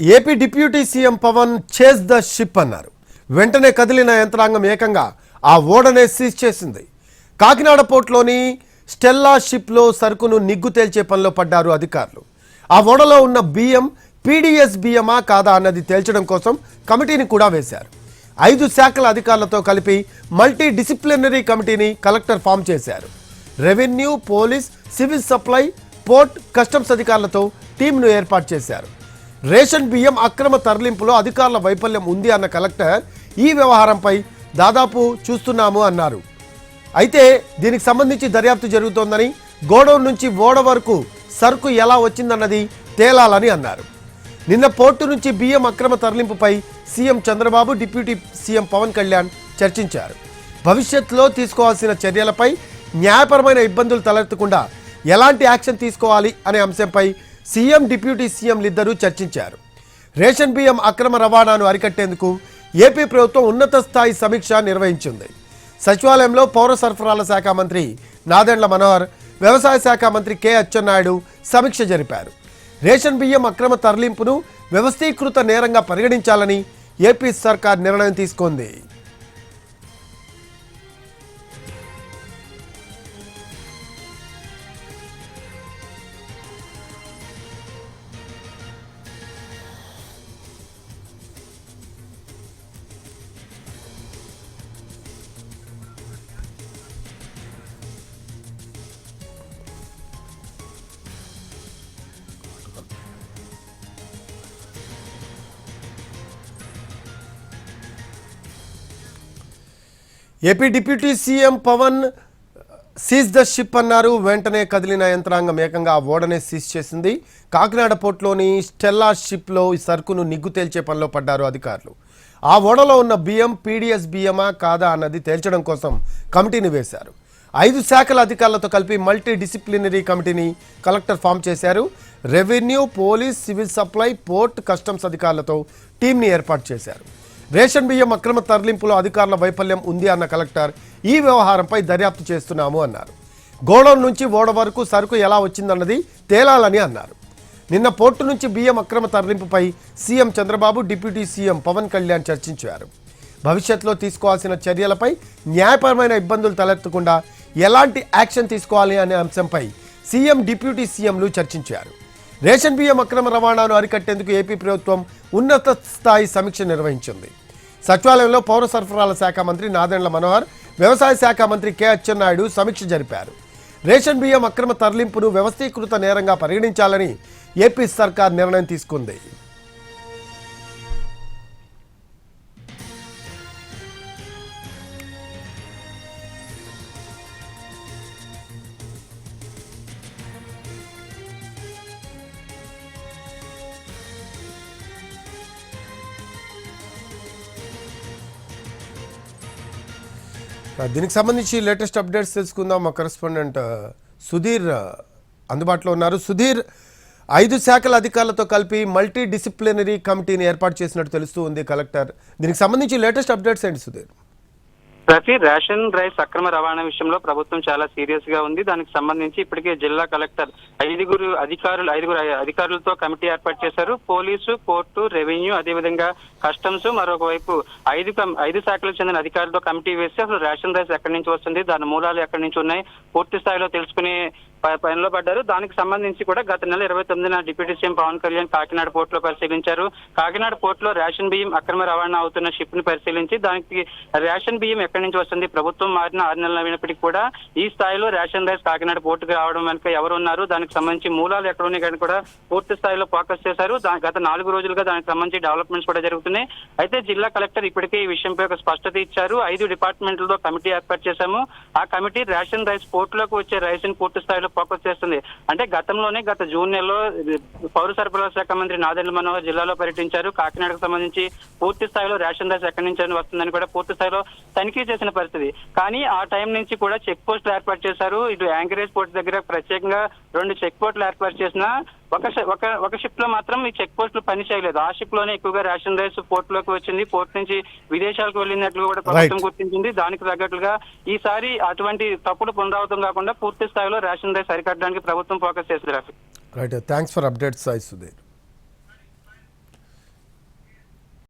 AP deputy CM Pawan chase the ship అన్నారు. వెంటనే కదిలిన యంత్రాంగం ఏకంగా ఆ ఓడనే సీజ్ చేసింది. కాకినాడ పోర్ట్లోని స్టెల్లా షిప్లో సరుకును నిగ్గు తేల్చే పనిలో పడ్డారు అధికారులు. ఆ ఓడలో ఉన్న బియ్యం పీడీఎస్ బియ్యమా కాదా అన్నది తేల్చడం కోసం కమిటీని కూడా వేశారు. ఐదు శాఖల అధికారులతో కలిపి మల్టీ డిసిప్లినరీ కమిటీని కలెక్టర్ ఫామ్ చేశారు. Revenue police civil supply port customs అధికారులతో టీంను ఏర్పాటు చేశారు. రేషన్ బియ్యం అక్రమ తరలింపులో అధికారుల వైఫల్యం ఉంది అన్న కలెక్టర్ ఈ వ్యవహారంపై దాదాపు చూస్తున్నాము అన్నారు. అయితే దీనికి సంబంధించి దర్యాప్తు జరుగుతోందని గోడౌన్ నుంచి ఓడ వరకు సరుకు ఎలా వచ్చిందన్నది తేలాలని అన్నారు. నిన్న పోర్టు నుంచి బియ్యం అక్రమ తరలింపుపై CM Chandrababu deputy CM Pawan Kalyan చర్చించారు. భవిష్యత్తులో తీసుకోవాల్సిన చర్యలపై న్యాయపరమైన ఇబ్బందులు తలెత్తకుండా ఎలాంటి యాక్షన్ తీసుకోవాలి అనే అంశంపై సీఎం డిప్యూటీ సీఎంలిద్దరూ చర్చించారు. రేషన్ బియ్యం అక్రమ రవాణాను అరికట్టేందుకు ఏపీ ప్రభుత్వం ఉన్నత స్థాయి సమీక్ష నిర్వహించింది. సచివాలయంలో పౌర సరఫరాల శాఖ మంత్రి నాదెండ్ల మనోహర్ వ్యవసాయ శాఖ మంత్రి కె అచ్చెన్నాయుడు సమీక్ష జరిపారు. రేషన్ బియ్యం అక్రమ తరలింపును వ్యవస్థీకృత నేరంగా పరిగణించాలని ఏపీ సర్కార్ నిర్ణయం తీసుకుంది. AP deputy CM Pawan seize the ship అన్నారు. వెంటనే కదిలిన యంత్రాంగం ఏకంగా ఆ ఓడనే సీజ్ చేసింది. కాకినాడ పోర్టులోని స్టెల్లా షిప్లో ఈ సరుకును నిగ్గు తేల్చే పనిలో పడ్డారు అధికారులు. ఆ ఓడలో ఉన్న బియ్యం పీడీఎస్ బియ్యమా కాదా అన్నది తేల్చడం కోసం కమిటీని వేశారు. ఐదు శాఖల అధికారులతో కలిపి మల్టీ డిసిప్లినరీ కమిటీని కలెక్టర్ ఫామ్ చేశారు. Revenue police civil supply port customs అధికారులతో టీంని ఏర్పాటు చేశారు. రేషన్ బియ్యం అక్రమ తరలింపులో అధికారుల వైఫల్యం ఉంది అన్న కలెక్టర్ ఈ వ్యవహారంపై దర్యాప్తు చేస్తున్నాము అన్నారు. గోడౌన్ నుంచి ఓడ వరకు సరుకు ఎలా వచ్చిందన్నది తేలాలని అన్నారు. నిన్న పోర్టు నుంచి బియ్యం అక్రమ తరలింపుపై CM Chandrababu deputy CM Pawan Kalyan చర్చించారు. భవిష్యత్తులో తీసుకోవాల్సిన చర్యలపై న్యాయపరమైన ఇబ్బందులు తలెత్తకుండా ఎలాంటి యాక్షన్ తీసుకోవాలి అనే అంశంపై సీఎం డిప్యూటీ సీఎంలు చర్చించారు. రేషన్ బియ్యం అక్రమ రవాణాను అరికట్టేందుకు ఏపీ ప్రభుత్వం ఉన్నత స్థాయి సమీక్ష నిర్వహించింది. సచివాలయంలో పౌర సరఫరాల శాఖ మంత్రి నాదెండ్ల మనోహర్ వ్యవసాయ శాఖ మంత్రి కె అచ్చెన్నాయుడు సమీక్ష జరిపారు. రేషన్ బియ్యం అక్రమ తరలింపును వ్యవస్థీకృత నేరంగా పరిగణించాలని ఏపీ సర్కార్ నిర్ణయం తీసుకుంది. దీనికి సంబంధించి లేటెస్ట్ అప్డేట్స్ తెలుసుకుందాం. మా కరెస్పాండెంట్ సుధీర్ అందుబాటులో ఉన్నారు. సుధీర్ ఐదు శాఖల అధికారులతో కలిపి మల్టీ డిసిప్లినరీ కమిటీని ఏర్పాటు చేసినట్టు తెలుస్తూ ఉంది కలెక్టర్. దీనికి సంబంధించి లేటెస్ట్ అప్డేట్స్ ఏంటి సుధీర్? రఫీ రేషన్ రైస్ అక్రమ రవాణా విషయంలో ప్రభుత్వం చాలా సీరియస్గా ఉంది. దానికి సంబంధించి ఇప్పటికే జిల్లా కలెక్టర్ ఐదుగురు అధికారులు ఐదుగురు అధికారులతో కమిటీ ఏర్పాటు చేశారు. పోలీసు కోర్టు రెవెన్యూ అదేవిధంగా కస్టమ్స్ మరొక వైపు ఐదు ఐదు శాఖలకు చెందిన అధికారులతో కమిటీ వేసి అసలు రేషన్ రైస్ ఎక్కడి నుంచి వస్తుంది దాని మూలాలు ఎక్కడి నుంచి ఉన్నాయి పూర్తి స్థాయిలో తెలుసుకునే పనిలో పడ్డారు. దానికి సంబంధించి కూడా గత నెల ఇరవై తొమ్మిదిన డిప్యూటీ సీఎం పవన్ కళ్యాణ్ కాకినాడ పోర్టులో పరిశీలించారు. కాకినాడ పోర్టులో రేషన్ బియ్యం అక్రమ రవాణా అవుతున్న షిప్ని పరిశీలించి దానికి రేషన్ బియ్యం ఎక్కడి నుంచి వస్తుంది? ప్రభుత్వం మారిన ఆరు నెలలు అయినప్పటికీ కూడా ఈ స్థాయిలో రేషన్ రైస్ కాకినాడ పోర్టుకు రావడం వెనుక ఎవరు ఉన్నారు దానికి సంబంధించి మూలాలు ఎక్కడ ఉన్నాయి కానీ కూడా పూర్తి స్థాయిలో ఫోకస్ చేశారు. గత నాలుగు రోజులుగా దానికి సంబంధించి డెవలప్మెంట్స్ కూడా జరుగుతున్నాయి. అయితే జిల్లా కలెక్టర్ ఇప్పటికే ఈ విషయంపై ఒక స్పష్టత ఇచ్చారు. ఐదు డిపార్ట్మెంట్లతో కమిటీ ఏర్పాటు చేశాము. ఆ కమిటీ రేషన్ రైస్ పోర్టులోకి వచ్చే రైస్ని పూర్తి స్థాయిలో ఫోకస్ చేస్తుంది. అంటే గతంలోనే గత జూన్ నెలలో పౌర సరఫరాల శాఖ మంత్రి నాదెండ్ల మనోహర్ జిల్లాలో పర్యటించారు. కాకినాడకు సంబంధించి పూర్తి స్థాయిలో రేషన్ దశ ఎక్కడి నుంచి వస్తుందని కూడా పూర్తి స్థాయిలో తనిఖీ చేసిన పరిస్థితి. కానీ ఆ టైం నుంచి కూడా చెక్ పోస్టులు ఏర్పాటు చేశారు. ఇటు యాంకరేజ్ పోర్ట్ దగ్గర ప్రత్యేకంగా రెండు చెక్ పోస్టులు ఏర్పాటు చేసిన ఒక ఒక ఒక షిప్లో మాత్రం ఈ చెక్ పోస్టులు పని చేయలేదు. ఆ షిప్లోనే ఎక్కువగా రేషన్ రైస్ పోర్ట్లోకి వచ్చింది. పోర్ట్ నుంచి విదేశాలకు వెళ్ళినట్లు కూడా ప్రభుత్వం గుర్తించింది. దానికి తగ్గట్లుగా ఈసారి అటువంటి తప్పుడు పునరావృతం కాకుండా పూర్తి స్థాయిలో రేషన్ రైస్ అరికట్టడానికి ప్రభుత్వం ఫోకస్ చేసింది Rafi. Right thanks for updates Sai Sudheer